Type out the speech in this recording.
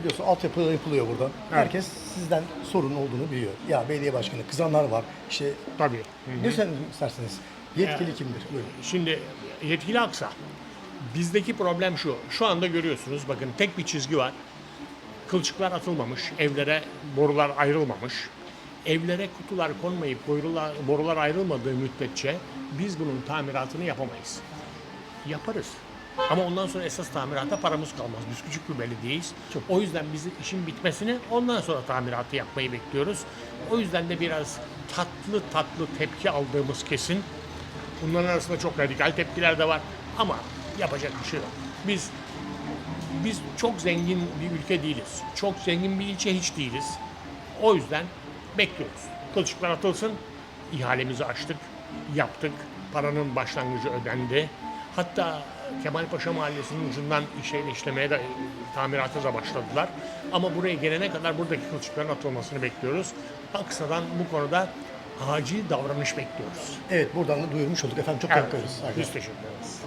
Biliyorsun altyapı yapılıyor burada. Herkes sizden sorun olduğunu biliyor. Ya belediye başkanı kızanlar var. İşte Tabii. ne söylemek istersiniz? Yetkili kimdir? Buyurun. Şimdi yetkili aksa. Bizdeki problem şu. Şu anda görüyorsunuz bakın tek bir çizgi var. Kılçıklar atılmamış, evlere borular ayrılmamış. Evlere kutular konmayıp borular, borular ayrılmadığı müddetçe biz bunun tamiratını yapamayız. Yaparız. Ama ondan sonra esas tamirata paramız kalmaz. Biz küçük bir belediyeyiz. O yüzden bizim işin bitmesini ondan sonra tamiratı yapmayı bekliyoruz. O yüzden de biraz tatlı tatlı tepki aldığımız kesin. Bunların arasında çok radikal tepkiler de var. Ama yapacak bir şey yok. Biz biz çok zengin bir ülke değiliz. Çok zengin bir ilçe hiç değiliz. O yüzden bekliyoruz. Kılçıklar atılsın. İhalemizi açtık, yaptık. Paranın başlangıcı ödendi. Hatta Kemalpaşa Mahallesi'nin ucundan işe işlemeye de tamirata da başladılar. Ama buraya gelene kadar buradaki kılçıkların atılmasını bekliyoruz. Aksa'dan bu konuda acil davranış bekliyoruz. Evet buradan da duyurmuş olduk efendim. Çok Evet, teşekkür ederiz. Biz teşekkür ederiz.